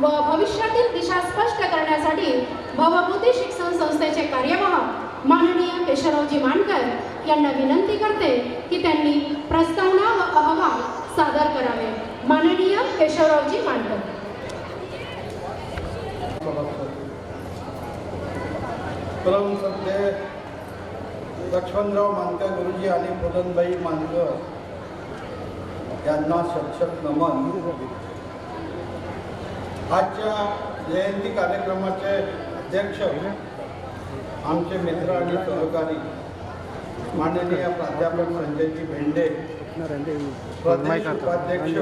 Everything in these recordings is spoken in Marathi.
व भविष्यातील दिशा स्पष्ट करण्यासाठी भवभूती शिक्षण संस्थेचे कार्यवाह माननीय केशवरावजी मानकर यांना विनंती करते की त्यांनी प्रस्तावना व अहवाल सादर करावे. माननीय केशवरावजी मानकर. परम सत्य लक्ष्मणराव मानकर गुरुजी आणि पुरणबाई मानकर यांना सक्षम नमन. आजच्या जयंती कार्यक्रमाचे अध्यक्ष आमचे मित्र आणि सहकारी माननीय प्राध्यापक संजयजी भेंडे प्रदेश उपाध्यक्ष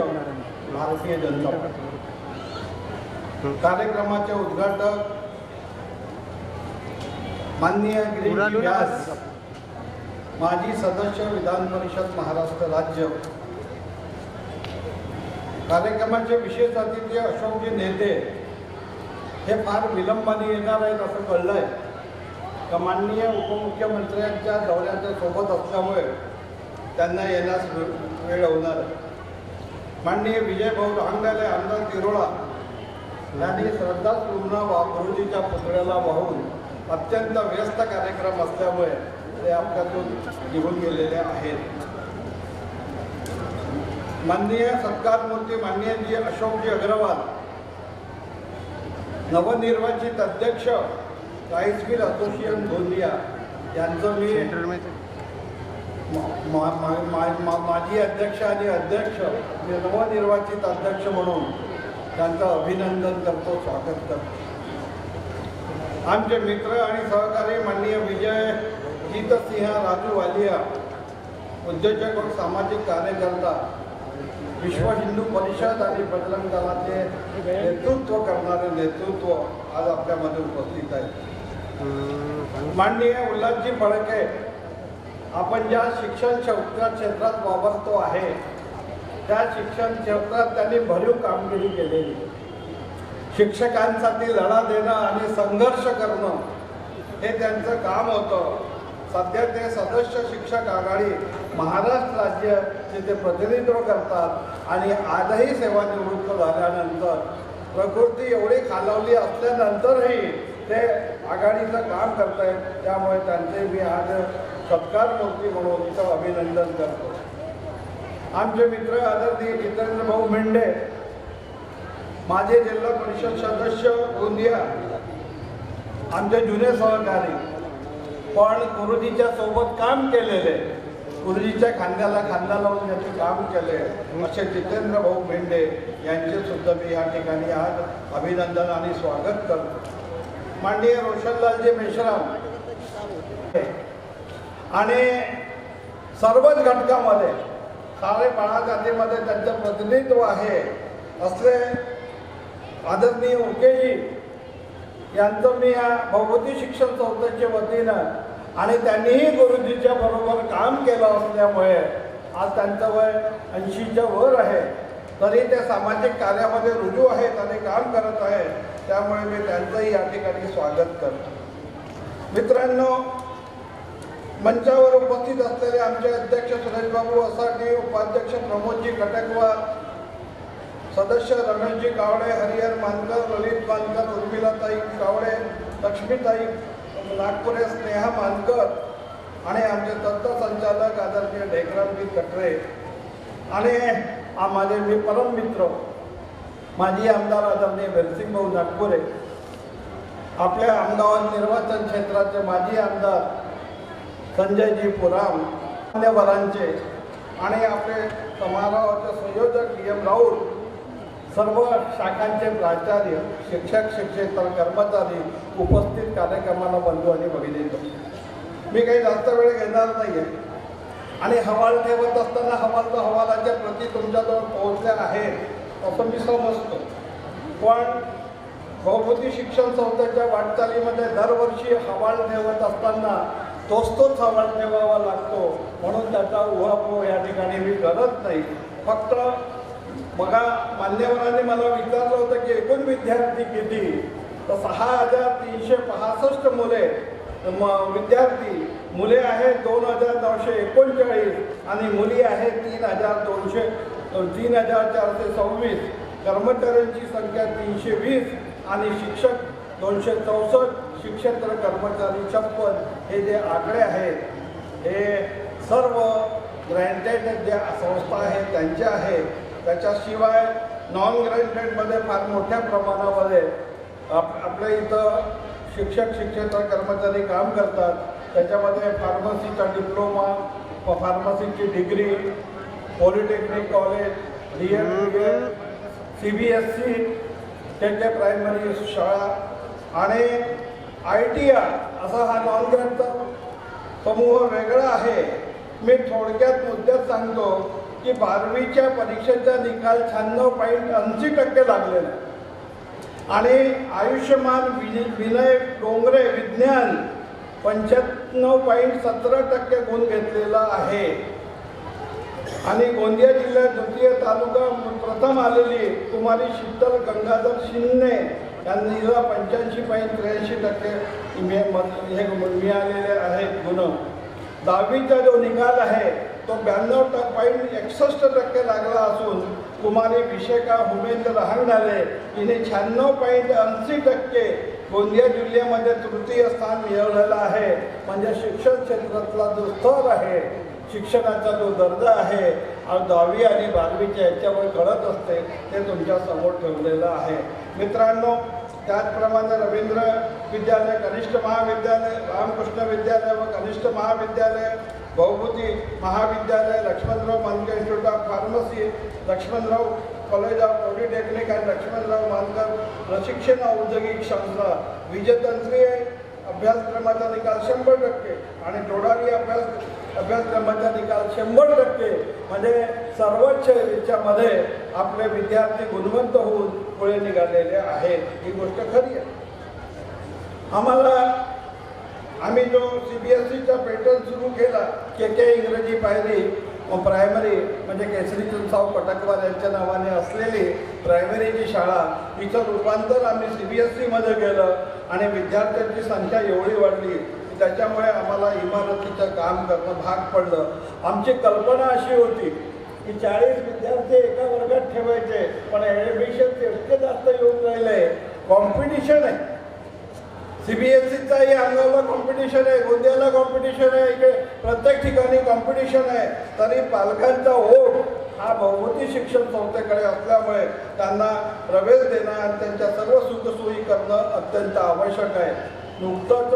भारतीय जनता पार्टी कार्यक्रमाचे उद्घाटक माननीय गिरीश व्यास माजी सदस्य विधान परिषद महाराष्ट्र राज्य. कार्यक्रमाचे विशेष अतिथी अशोकजी नेते हे फार विलंबाने येणार आहेत असं कळलं आहे का माननीय उपमुख्यमंत्र्यांच्या दौऱ्याच्या सोबत असल्यामुळे त्यांना येण्यास वेळ होणार आहे. माननीय विजयभाऊ रहांगाले आमदार तिरोळा यांनी श्रद्धापूर्ण वा गुरुजीच्या पुतळ्याला वाहून अत्यंत व्यस्त कार्यक्रम असल्यामुळे ते आपल्यातून निघून गेलेले आहेत. माननीय सत्कार मूर्ती माननीय जी अशोकजी अग्रवाल नवनिर्वाचित अध्यक्ष राईस मिल असोसिएशन गोंदिया यांचं मी माजी अध्यक्ष आणि अध्यक्ष नवनिर्वाचित अध्यक्ष म्हणून त्यांचं अभिनंदन करतो स्वागत करतो. आमचे मित्र आणि सहकारी माननीय विजय गीतसिंह राजू वालिया उद्योजक व सामाजिक कार्यकर्ता विश्व हिंदू परिषद आणि बजरंग दलाचे नेतृत्व करणारे नेतृत्व आज आपल्यामध्ये उपस्थित आहे माननीय उल्हासजी फडके आपण ज्या शिक्षण क्षेत्र क्षेत्रात वावरतो आहे त्या शिक्षण क्षेत्रात त्यांनी भरीव कामगिरी केलेली. शिक्षकांसाठी लढा देणं आणि संघर्ष करणं हे त्यांचं काम होतं. सध्या ते सदस्य शिक्षक आघाडी महाराष्ट्र राज्याचे ते प्रतिनिधित्व करतात. आणि आजही सेवानिवृत्त झाल्यानंतर प्रकृती एवढी खालावली असल्यानंतरही ते आघाडीचं काम करत आहेत त्यामुळे त्यांचे मी आज सत्कार मूर्ती म्हणून इथं अभिनंदन करतो. आमचे मित्र आदरणीय जितेंद्र भाऊ मेंढे माझे जिल्हा परिषद सदस्य गोंदिया आमचे जुने सहकारी पण गुरुजीच्या सोबत काम केलेले गुरुजीच्या खांद्याला खांदा लावून याचे काम केले असे जितेंद्र भाऊ मेंढे यांचे सुद्धा मी या ठिकाणी आज अभिनंदन आणि स्वागत करतो. माननीय रोशनलालजी मेश्राम आणि सर्वच घटकामध्ये सारे बाळा जातीमध्ये त्यांचं प्रतिनिधित्व आहे. असले आदरणीय उकेजी यांचं मी या भगवती शिक्षण संस्थेच्या वतीनं आणि त्यांनीही गुरुजीच्या बरोबर काम केलं असल्यामुळे आज त्यांचं वय ऐंशीच्या वर आहे. तरी ते सामाजिक कार्यामध्ये रुजू आहेत आणि काम करत आहेत. त्यामुळे मी त्यांचंही या ठिकाणी स्वागत करतो. मित्रांनो मंचावर उपस्थित असलेले आमचे अध्यक्ष सुरेशबाबू असाटी उपाध्यक्ष प्रमोदजी कटकवार सदस्य रमेशजी कावडे हरिहर मानकर ललित मानकर उर्मिलाताई कावडे लक्ष्मीताई नागपुरे स्नेहा मानकर आणि आमचे तत्व संचालक आदरणीय ढेकरामजी कटरे आणि माझे मी परम मित्र माजी आमदार आदरणीय वेलसिंग भाऊ नागपुरे आपल्या अहमदाबाद निर्वाचन क्षेत्राचे माजी आमदार संजयजी पुराम मान्यवरांचे आणि आपले समारोहाचे संयोजक डी एम राऊत सर्व शाखांचे प्राचार्य शिक्षक शिक्षेतर कर्मचारी उपस्थित कार्यक्रमाला बंधू आणि भगिनी मी काही जास्त वेळ घेणार नाही आहे आणि हवाल ठेवत असताना हवाल तर हवालाच्या प्रती तुमच्याजवळ पोहोचल्या आहेत असं मी समजतो. पण बहुमती शिक्षण संस्थेच्या वाटचालीमध्ये दरवर्षी हवाल ठेवत असताना तोच तोच हवाल ठेवावा लागतो म्हणून त्याचा उहापोह या ठिकाणी मी करत नाही. फक्त बघा मान्यवरांनी मला विचारलं होतं की एकूण विद्यार्थी किती? तर सहा हजार तीनशे पासष्ट मुले. म विद्यार्थी मुले आहेत दोन हजार नऊशे एकोणचाळीस आणि मुली आहेत तीन हजार दोनशे तीन हजार चारशे सव्वीस. कर्मचाऱ्यांची संख्या तीनशे वीस आणि शिक्षक दोनशे चौसष्ट. शिक्षेत्र कर्मचारी छप्पन. हे जे आकडे आहेत हे सर्व ग्रँटेड ज्या संस्था आहेत त्यांच्या आहेत. त्याच्याशिवाय नॉन ग्रँटेडमध्ये फार मोठ्या प्रमाणामध्ये आप आपल्या इथं शिक्षक शिक्षेतर कर्मचारी काम करतात. त्याच्यामध्ये फार्मसीचा डिप्लोमा व फार्मसीची degree polytechnic college real C B S E त्यांच्या प्रायमरी शाळा आणि आय टी आय असा हा नॉन ग्रँटचा समूह वेगळा आहे. मी थोडक्यात मुद्द्यात सांगतो. की बारावीच्या परीक्षेचा निकाल शहाण्णव पॉईंट ऐंशी टक्के लागलेला. आणि आयुष्यमान विजय विनय डोंगरे विज्ञान पंच्याण्णव पॉईंट सतरा टक्के गुण घेतलेला आहे. आणि गोंदिया जिल्ह्यात द्वितीय तालुका प्रथम आलेली कुमारी शीतल गंगाधर शिंदे यांनी पंच्याऐंशी पॉईंट त्र्याऐंशी टक्के हे मिळालेले आहेत गुण. दहावीचा जो निकाल आहे तो ब्याण्णव टक्क पॉईंट एकसष्ट टक्के लागला असून कुमारी विशेका हुमेंद्र रहांगणारे हिने शहाण्णव पॉईंट ऐंशी टक्के गोंदिया जिल्ह्यामध्ये तृतीय स्थान मिळवलेलं आहे. म्हणजे शिक्षण क्षेत्रातला जो स्तर आहे शिक्षणाचा जो दर्जा आहे दहावी आणि बारावीच्या याच्यावर घडत असते ते तुमच्यासमोर ठेवलेलं आहे. मित्रांनो त्याचप्रमाणे रवींद्र विद्यालय कनिष्ठ महाविद्यालय रामकृष्ण विद्यालय व कनिष्ठ महाविद्यालय बहुभूती महाविद्यालय Laxmanrao Mankar institute of pharmacy Laxmanrao college of polytechnic आणि लक्ष्मणराव मानकर प्रशिक्षण औद्योगिक संस्था. विजयतंत्रीय अभ्यासक्रमाचा निकाल शंभर टक्के आणि टोडारी अभ्यास अभ्यासक्रमाचा निकाल शंभर टक्के. म्हणजे सर्वोच्च याच्यामध्ये आपले विद्यार्थी गुणवंत होऊन पुढे निघालेले आहेत. ही गोष्ट खरी आहे. आम्हाला आम्ही जो सी बी एस सीचा पॅटर्न सुरू केला के के इंग्रजी पायरी प्रायमरी म्हणजे केसरी चंदसाव पटकवार यांच्या नावाने असलेली प्रायमरीची शाळा हिचं रूपांतर आम्ही सी बी एस सीमध्ये केलं आणि विद्यार्थ्यांची संख्या एवढी वाढली त्याच्यामुळे आम्हाला इमारतीचं काम करणं भाग पडलं. आमची कल्पना अशी होती की चाळीस विद्यार्थी एका वर्गात ठेवायचे पण ॲडमिशन इतके जास्त येऊन राहिले कॉम्पिटिशन आहे. सी बी एस सीचाही अंगाला कॉम्पिटिशन आहे गोंदियाला कॉम्पिटिशन आहे इकडे प्रत्येक ठिकाणी कॉम्पिटिशन आहे. तरी पालकांचा ओढ हा बहुमती शिक्षण संस्थेकडे असल्यामुळे त्यांना प्रवेश देणं आणि त्यांच्या सर्व सुखसोयी करणं अत्यंत आवश्यक आहे. नुकतंच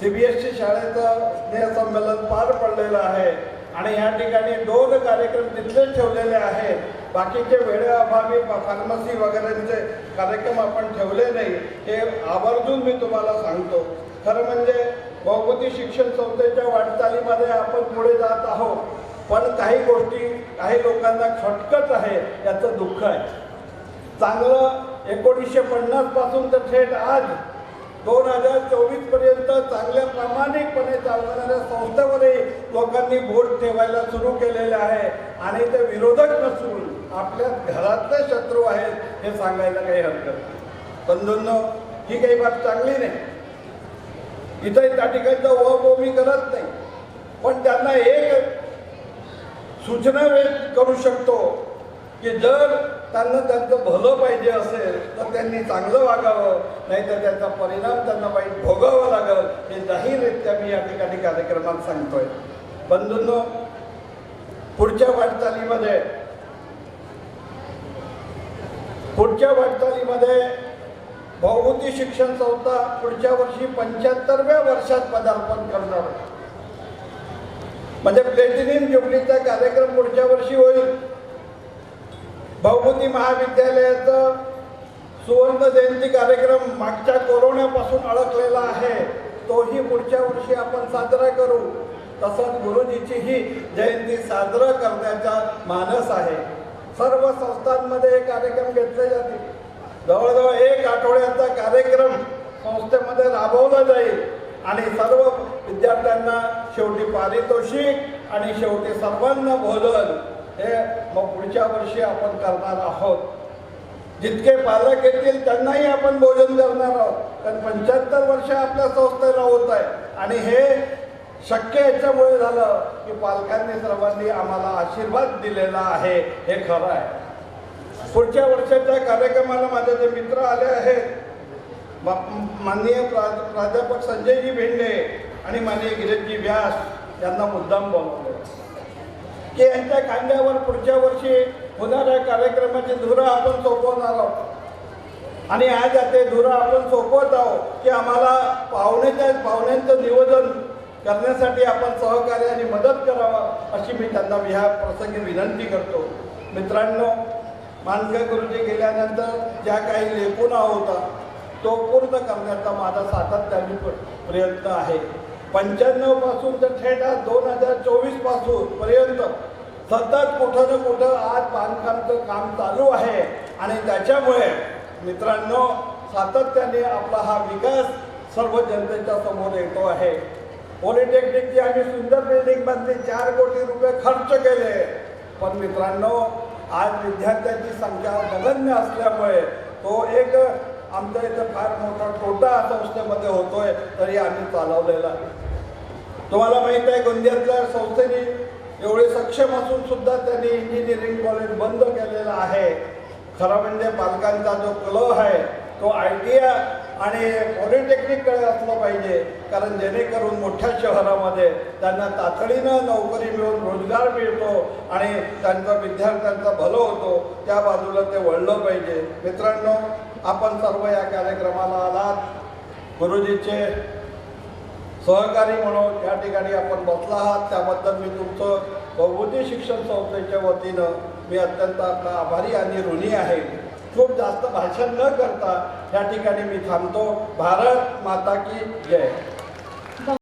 सी बी एस सी शाळेचं स्नेहसंमेलन पार पडलेलं आहे. आणि या ठिकाणी दोन कार्यक्रम तिथले ठेवलेले आहेत. बाकीचे वेळेअभावी फार्मसी वगैरेंचे कार्यक्रम आपण ठेवले नाही हे आवर्जून मी तुम्हाला सांगतो. खरं म्हणजे बहुमती शिक्षण संस्थेच्या वाटचालीमध्ये आपण पुढे जात आहोत पण काही गोष्टी काही लोकांना खटकत आहे याचं दुःख आहे. चांगलं एकोणीसशे पन्नासपासून तर थेट आज दोन हजार चोवीसपर्यंत चांगल्या प्रामाणिकपणे चालणाऱ्या संस्थेवरही लोकांनी बोट ठेवायला सुरू केलेलं आहे आणि ते विरोधक नसून आपल्या घरातले शत्रू आहेत हे सांगायला काही हरकत नाही. बंधूंनो ही काही बाब चांगली नाही. इथं त्या ठिकाणचा बो मी करत नाही. पण त्यांना एक सूचना वेळ करू शकतो की जर त्यांना त्यांचं भलं पाहिजे असेल तर त्यांनी चांगलं वागावं नाही तर त्याचा परिणाम त्यांना वाईट भोगावं लागल हे जाहीररित्या मी या ठिकाणी कार्यक्रमात सांगतोय. बंधूंनो पुढच्या वाटचालीमध्ये पुढच्या वाटचालीमध्ये बहुभूती शिक्षण संस्था पुढच्या वर्षी पंच्याहत्तरव्या वर्षात पदार्पण करणार आहे. म्हणजे प्लेटिनियम जुबलीचा कार्यक्रम पुढच्या वर्षी होईल. बहुमती महाविद्यालयाचं सुवर्ण जयंती कार्यक्रम मागच्या कोरोनापासून अडकलेला आहे. तोही पुढच्या वर्षी आपण साजरा करू. तसंच गुरुजीचीही जयंती साजरा करण्याचा मानस आहे. सर्व संस्थांमध्ये हे कार्यक्रम घेतले जातील. जवळजवळ एक आठवड्याचा कार्यक्रम संस्थेमध्ये राबवला जाईल आणि सर्व विद्यार्थ्यांना शेवटी पारितोषिक आणि शेवटी सर्वांना भोजन हे मग पुढच्या वर्षी आपण करणार आहोत. जितके पालक येतील त्यांनाही आपण भोजन करणार आहोत. कारण पंच्याहत्तर वर्ष आपल्या संस्थेला होत आहे आणि हे शक्य याच्यामुळे झालं की पालकांनी सर्वांनी आम्हाला आशीर्वाद दिलेला आहे हे खरं आहे. पुढच्या वर्षाच्या कार्यक्रमाला माझे जे मित्र आले आहेत माननीय प्रा प्राध्यापक संजयजी भेंडे आणि माननीय गिरीशजी व्यास यांना मुद्दाम बोलवले. की यांच्या खांद्यावर पुढच्या वर्षी होणाऱ्या कार्यक्रमाची धुरं आपण सोपवणार आहोत. आणि आज ते धुरं आपण सोपवत आहोत की आम्हाला पाहुण्याच्या पाहुण्यांचं नियोजन करण्यासाठी आपण सहकार्य आणि मदत करावा अशी मी त्यांना ह्या प्रसंगी विनंती करतो. मित्रांनो मानकर गुरुजी गेल्यानंतर ज्या काही लेखुणा होता तो पूर्ण करण्याचा माझा सातत्याने प्र- प्रयत्न आहे. पंच्याण्णवपासून तर थेट आज दोन हजार चोवीसपासून पर्यंत सतत कुठं ना कुठं आज बांधकामचं काम चालू आहे. आणि त्याच्यामुळे मित्रांनो सातत्याने आपला हा विकास सर्व जनतेच्या समोर येतो आहे. पॉलिटेक्निकची आम्ही सुंदर बिल्डिंग बांधली चार कोटी रुपये खर्च केले. पण मित्रांनो आज विद्यार्थ्यांची संख्या नगण्य असल्यामुळे तो एक आमच्या इथं फार मोठा तोटा संस्थेमध्ये होतोय तरी आम्ही चालवलेला तुम्हाला माहीत आहे गोंदियातल्या संस्थेने एवढे सक्षम असून सुद्धा त्यांनी इंजिनिअरिंग कॉलेज बंद केलेलं आहे. खरं म्हणजे पालकांचा जो कल आहे तो आय टी आणि पॉलिटेक्निककडे असलं पाहिजे कारण जेणेकरून मोठ्या शहरामध्ये त्यांना तातडीनं नोकरी मिळून रोजगार मिळतो आणि त्यांचा विद्यार्थ्यांचं भलं होतो त्या बाजूला ते वळलं पाहिजे. मित्रांनो आपण सर्व या कार्यक्रमाला आलात. गुरुजीचे सहकारी म्हणून या ठिकाणी आपण बसला आहात त्याबद्दल मी तुमचं बहुबुद्धी शिक्षण संस्थेच्या वतीनं मी अत्यंत आपला आभारी आणि ऋणी आहे. खूप जास्त भाषण न करता या ठिकाणी मी थांबतो. भारत माता की जय.